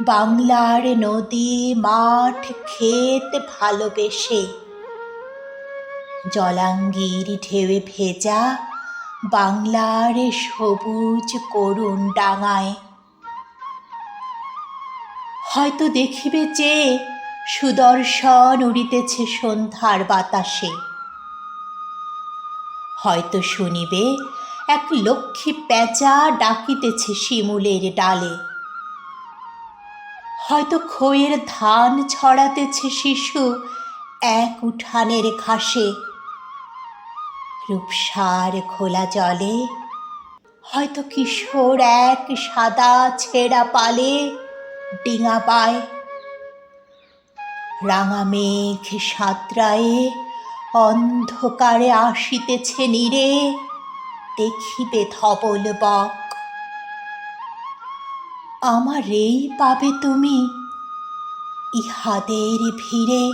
বাংলার নদী, মাঠ, ক্ষেত ভালোবেসে। জলাঙ্গির ঢেউয়ে ভেজা বাংলার সবুজ করুণ ডাঙায়। হয়তো দেখিবে যে সুদর্শন উড়িতেছে সন্ধ্যার বাতাসে। হয়তো শুনিবে এক লক্ষ্মী পেঁচা ডাকিতেছে শিমুলের ডালে। হয়তো খইয়ের ধান ছড়াতেছে শিশু এক উঠানের ঘাসে। রূপসার খোলা জলে হয়তো কিশোর এক সাদা ছেঁড়া পালে ডিঙা পায়। রাঙা মেঘ সাঁতরায়ে অন্ধকারে আসিতেছে নীরে, দেখিবে ধবল বক। আমারেই পাবে তুমি। ইহাদের ভিড়ে